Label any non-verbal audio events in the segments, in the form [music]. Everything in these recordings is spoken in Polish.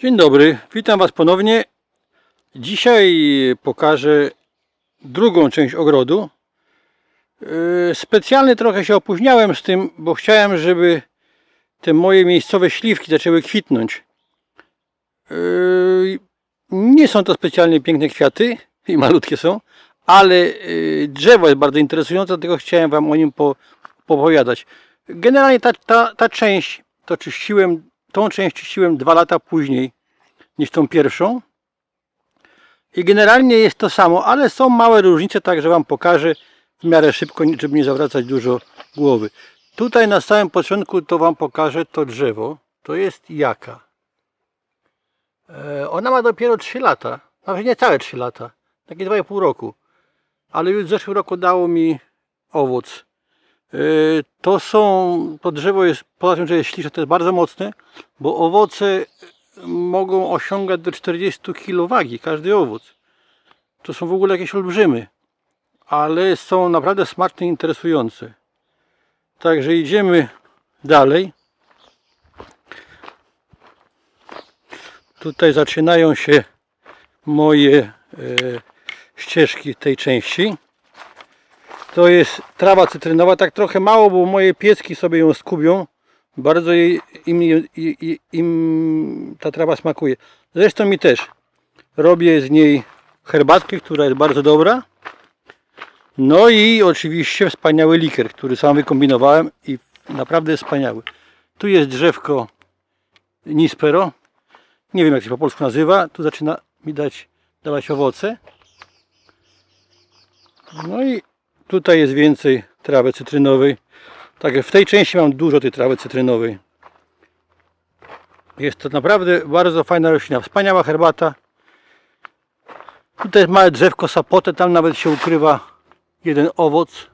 Dzień dobry, witam Was ponownie. Dzisiaj pokażę drugą część ogrodu. Yy, Specjalnie trochę się opóźniałem z tym, bo chciałem, żeby te moje miejscowe śliwki zaczęły kwitnąć. Yy, Nie są to specjalnie piękne kwiaty i malutkie są, ale yy, drzewo jest bardzo interesujące, dlatego chciałem Wam o nim po, opowiadać. Generalnie ta, ta, ta część to czyściłem, tą część czyściłem dwa lata później niż tą pierwszą. I generalnie jest to samo, ale są małe różnice, także Wam pokażę w miarę szybko, żeby nie zawracać dużo głowy. Tutaj na samym początku to Wam pokażę to drzewo. To jest jaka. E, Ona ma dopiero 3 lata, nawet nie całe 3 lata, takie 2,5 roku. Ale już w zeszłym roku dało mi owoc. E, To są, to drzewo jest, poza tym, że jest śliczne, to jest bardzo mocne, bo owoce mogą osiągać do 40 kg wagi, każdy owoc. To są w ogóle jakieś olbrzymy, ale są naprawdę smaczne i interesujące. Także idziemy dalej. Tutaj zaczynają się moje e, ścieżki tej części. To jest trawa cytrynowa, tak trochę mało, bo moje pieski sobie ją skubią. Bardzo jej, im, im, im, ta trawa smakuje. Zresztą mi też. Robię z niej herbatkę, która jest bardzo dobra. No i oczywiście wspaniały liker, który sam wykombinowałem i naprawdę wspaniały. Tu jest drzewko Nispero. Nie wiem jak się po polsku nazywa. Tu zaczyna mi dać, dawać owoce. No i tutaj jest więcej trawy cytrynowej. Także w tej części mam dużo tej trawy cytrynowej. Jest to naprawdę bardzo fajna roślina. Wspaniała herbata. Tutaj jest małe drzewko sapotę, tam nawet się ukrywa jeden owoc.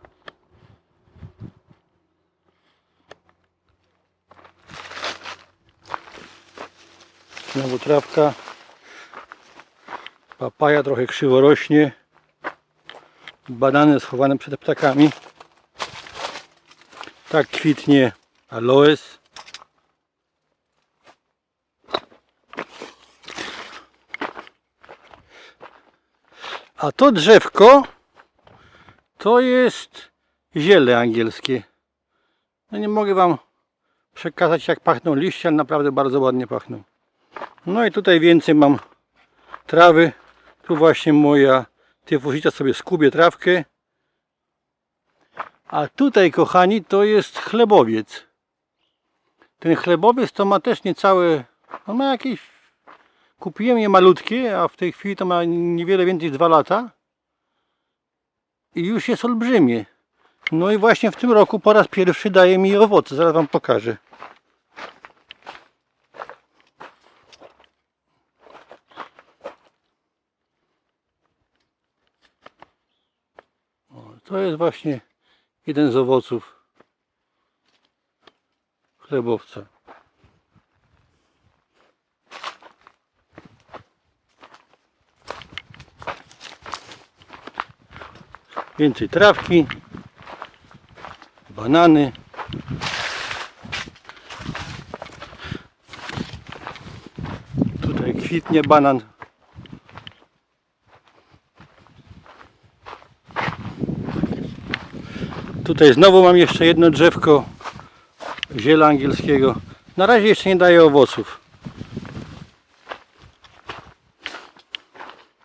Znowu trawka. Papaja trochę krzywo rośnie. Banany schowane przed ptakami. Tak kwitnie aloes. A to drzewko to jest ziele angielskie. No nie mogę Wam przekazać jak pachną liście, ale naprawdę bardzo ładnie pachną. No i tutaj więcej mam trawy. Tu właśnie moja tyfusita sobie skubie trawkę. A tutaj, kochani, to jest chlebowiec. Ten chlebowiec to ma też niecałe, on ma jakieś, kupiłem je malutkie, a w tej chwili to ma niewiele więcej niż 2 lata. I już jest olbrzymie. No i właśnie w tym roku po raz pierwszy daje mi owoce, zaraz Wam pokażę. O, to jest właśnie jeden z owoców chlebowca. Więcej trawki, banany. Tutaj kwitnie banan. Tutaj znowu mam jeszcze jedno drzewko ziela angielskiego. Na razie jeszcze nie daje owoców.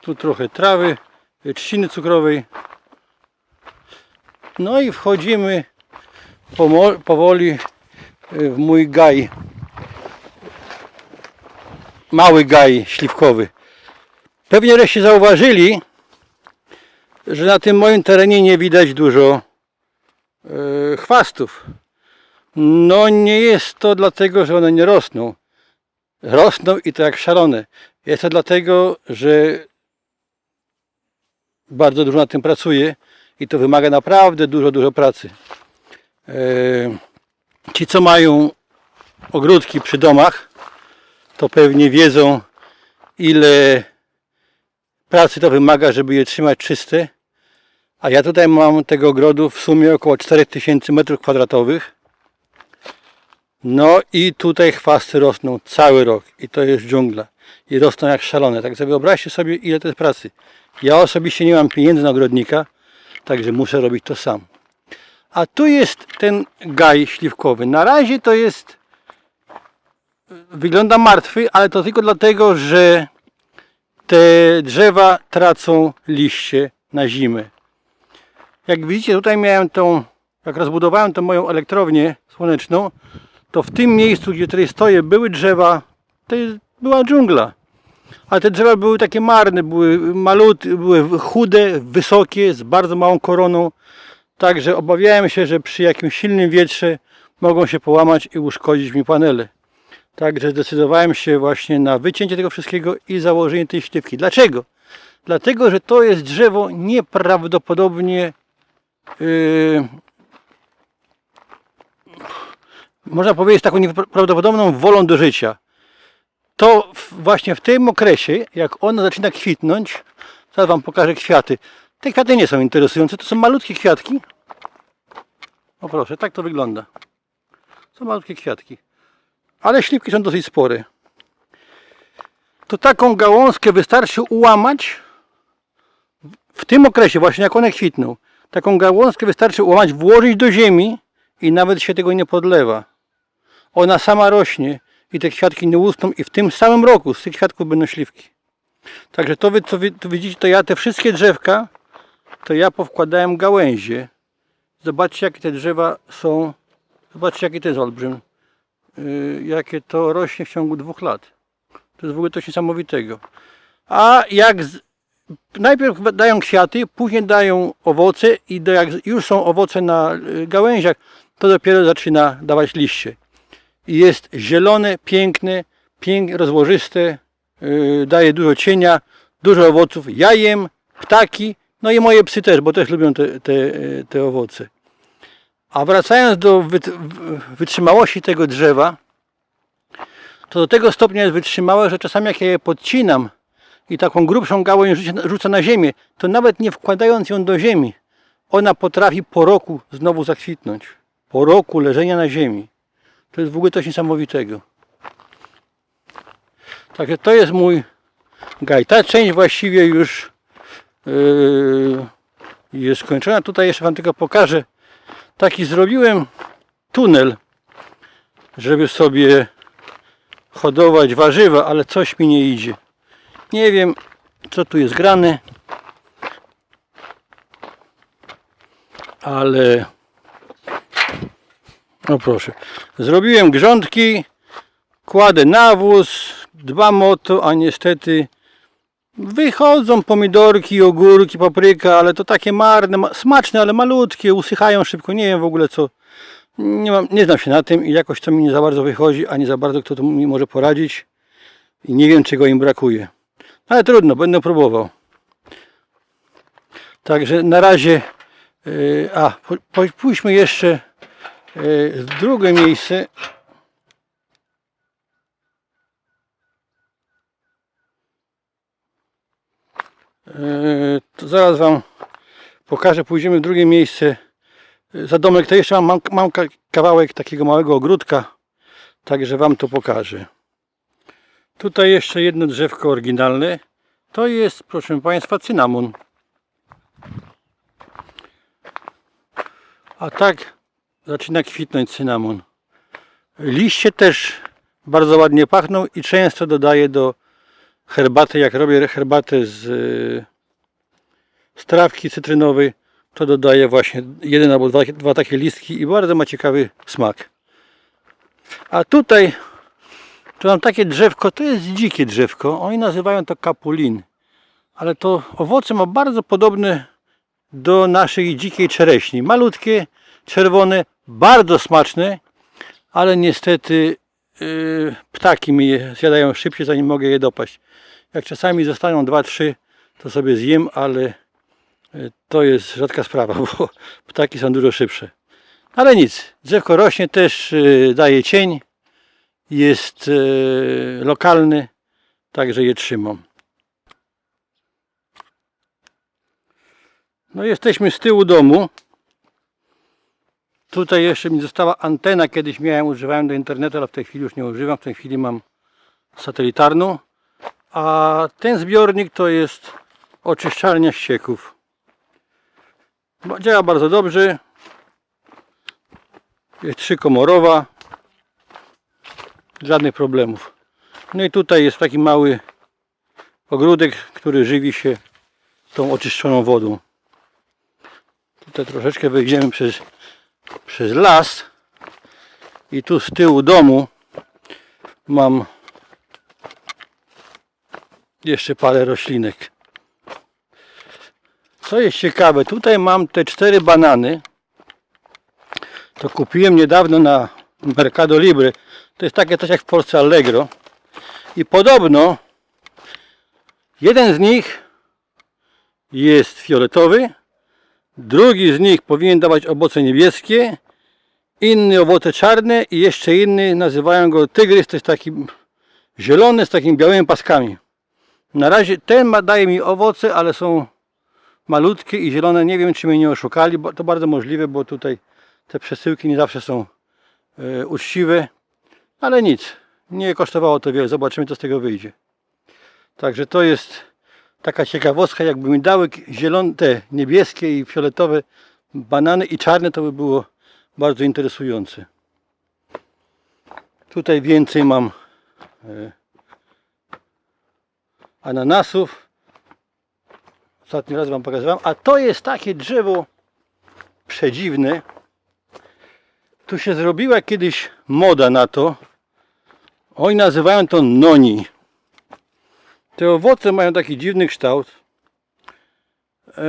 Tu trochę trawy, trzciny cukrowej. No i wchodzimy powoli w mój gaj. Mały gaj śliwkowy. Pewnie żeście zauważyli, że na tym moim terenie nie widać dużo e, chwastów. No nie jest to dlatego, że one nie rosną. Rosną i to jak szalone. Jest to dlatego, że bardzo dużo nad tym pracuję i to wymaga naprawdę dużo, dużo pracy. E, Ci, co mają ogródki przy domach, to pewnie wiedzą, ile pracy to wymaga, żeby je trzymać czyste. A ja tutaj mam tego ogrodu w sumie około 4000 m2. No i tutaj chwasty rosną cały rok i to jest dżungla. I rosną jak szalone. Tak sobie wyobraźcie sobie ile to jest pracy. Ja osobiście nie mam pieniędzy na ogrodnika, także muszę robić to sam. A tu jest ten gaj śliwkowy. Na razie to jest wygląda martwy, ale to tylko dlatego, że te drzewa tracą liście na zimę. Jak widzicie, tutaj miałem tą, jak rozbudowałem tą moją elektrownię słoneczną, to w tym miejscu, gdzie tutaj stoję, były drzewa, to była dżungla. Ale te drzewa były takie marne, były malutkie, były chude, wysokie, z bardzo małą koroną. Także obawiałem się, że przy jakimś silnym wietrze mogą się połamać i uszkodzić mi panele. Także zdecydowałem się właśnie na wycięcie tego wszystkiego i założenie tej śliwki. Dlaczego? Dlatego, że to jest drzewo nieprawdopodobnie yy, można powiedzieć taką nieprawdopodobną wolą do życia. To właśnie w tym okresie, jak ono zaczyna kwitnąć, zaraz Wam pokażę kwiaty. Te kwiaty nie są interesujące, to są malutkie kwiatki. O proszę, tak to wygląda. Są malutkie kwiatki. Ale śliwki są dosyć spore. To taką gałązkę wystarczy ułamać w tym okresie, właśnie jak one kwitną. Taką gałązkę wystarczy ułamać, włożyć do ziemi i nawet się tego nie podlewa. Ona sama rośnie i te kwiatki nie usną i w tym samym roku z tych kwiatków będą śliwki. Także to co wy tu widzicie, to ja te wszystkie drzewka, to ja powkładałem gałęzie. Zobaczcie jakie te drzewa są. Zobaczcie jaki to jest olbrzym. Yy, jakie to rośnie w ciągu dwóch lat. To jest w ogóle coś niesamowitego. A jak z, najpierw dają kwiaty, później dają owoce i do, jak już są owoce na y, gałęziach, to dopiero zaczyna dawać liście. I jest zielone, piękne, pięk, rozłożyste, yy, daje dużo cienia, dużo owoców. Ja jem, ptaki, no i moje psy też, bo też lubią te, te, y, te owoce. A wracając do wytrzymałości tego drzewa, to do tego stopnia jest wytrzymałe, że czasami jak ja je podcinam i taką grubszą gałąź rzucę na ziemię, to nawet nie wkładając ją do ziemi, ona potrafi po roku znowu zakwitnąć. Po roku leżenia na ziemi. To jest w ogóle coś niesamowitego. Także to jest mój gaj. Ta część właściwie już yy, jest skończona. Tutaj jeszcze Wam tylko pokażę. Taki zrobiłem tunel, żeby sobie hodować warzywa, ale coś mi nie idzie. Nie wiem, co tu jest grane, ale no proszę. Zrobiłem grządki, kładę nawóz, dbam o to, a niestety wychodzą pomidorki, ogórki, papryka, ale to takie marne, ma- smaczne, ale malutkie, usychają szybko, nie wiem w ogóle co. Nie, mam, nie znam się na tym i jakoś to mi nie za bardzo wychodzi, ani za bardzo kto to mi może poradzić. I nie wiem czego im brakuje. Ale trudno, będę próbował. Także na razie, yy, a pójdźmy jeszcze yy, w drugie miejsce. Yy, to zaraz Wam pokażę, pójdziemy w drugie miejsce. Za domek to jeszcze mam, mam, mam ka- kawałek takiego małego ogródka, także Wam to pokażę. Tutaj jeszcze jedno drzewko oryginalne. To jest, proszę Państwa, cynamon. A tak zaczyna kwitnąć cynamon. Liście też bardzo ładnie pachną i często dodaję do herbaty. Jak robię herbatę z, z trawki cytrynowej, to dodaję właśnie jeden albo dwa, dwa takie listki i bardzo ma ciekawy smak. A tutaj tu mam takie drzewko, to jest dzikie drzewko. Oni nazywają to kapulin. Ale to owoce ma bardzo podobne do naszej dzikiej czereśni. Malutkie, czerwone, bardzo smaczne, ale niestety yy, ptaki mi je zjadają szybciej, zanim mogę je dopaść. Jak czasami zostaną dwa, trzy, to sobie zjem, ale yy, to jest rzadka sprawa, [laughs] bo ptaki są dużo szybsze. Ale nic, drzewko rośnie, też yy, daje cień, jest yy, lokalny, także je trzymam. No jesteśmy z tyłu domu. Tutaj jeszcze mi została antena. Kiedyś miałem, używałem do internetu, ale w tej chwili już nie używam. W tej chwili mam satelitarną. A ten zbiornik to jest oczyszczalnia ścieków. Działa bardzo dobrze. Jest trzykomorowa. Żadnych problemów. No i tutaj jest taki mały ogródek, który żywi się tą oczyszczoną wodą. Tutaj troszeczkę wejdziemy przez, przez las i tu z tyłu domu mam jeszcze parę roślinek. Co jest ciekawe, tutaj mam te cztery banany. To kupiłem niedawno na Mercado Libre. To jest takie coś jak w Polsce Allegro. I podobno jeden z nich jest fioletowy, drugi z nich powinien dawać owoce niebieskie, inny owoce czarne i jeszcze inny nazywają go tygrys, to jest taki zielony z takimi białymi paskami. Na razie ten ma, daje mi owoce, ale są malutkie i zielone. Nie wiem, czy mnie nie oszukali, bo to bardzo możliwe, bo tutaj te przesyłki nie zawsze są e, uczciwe. Ale nic, nie kosztowało to wiele. Zobaczymy, co z tego wyjdzie. Także to jest taka ciekawostka, jakby mi dały zielone, te niebieskie i fioletowe banany i czarne, to by było bardzo interesujące. Tutaj więcej mam e, ananasów. Ostatni raz Wam pokazywałem. A to jest takie drzewo przedziwne. Tu się zrobiła kiedyś moda na to. Oni nazywają to noni. Te owoce mają taki dziwny kształt. E,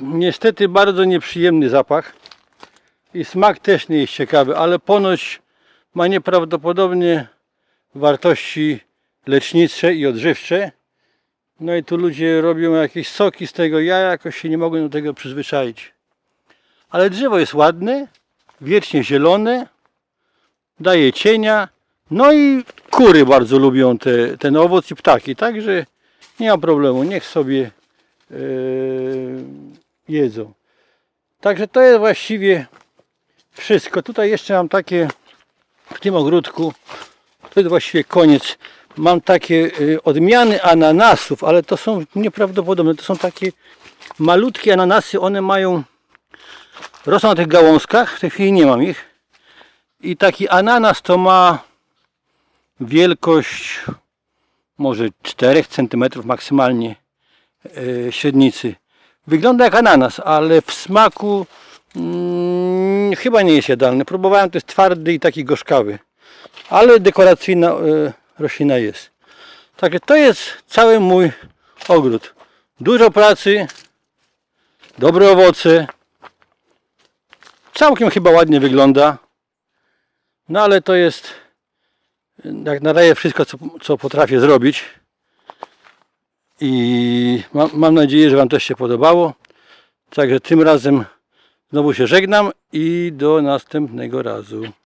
niestety bardzo nieprzyjemny zapach. I smak też nie jest ciekawy, ale ponoć ma nieprawdopodobnie wartości lecznicze i odżywcze. No i tu ludzie robią jakieś soki z tego. Ja jakoś się nie mogłem do tego przyzwyczaić. Ale drzewo jest ładne, wiecznie zielone, daje cienia. No i kury bardzo lubią te, ten owoc i ptaki, także nie ma problemu, niech sobie yy, jedzą. Także to jest właściwie wszystko. Tutaj jeszcze mam takie w tym ogródku, to jest właściwie koniec. Mam takie y, odmiany ananasów, ale to są nieprawdopodobne. To są takie malutkie ananasy, one mają rosną na tych gałązkach, w tej chwili nie mam ich. I taki ananas to ma wielkość może 4 cm maksymalnie e, średnicy. Wygląda jak ananas, ale w smaku mm, chyba nie jest jadalny. Próbowałem, to jest twardy i taki gorzkawy. Ale dekoracyjna e, roślina jest. Także to jest cały mój ogród. Dużo pracy, dobre owoce. Całkiem chyba ładnie wygląda. No ale to jest jak na razie wszystko, co, co potrafię zrobić. I mam, mam nadzieję, że Wam też się podobało. Także tym razem znowu się żegnam i do następnego razu.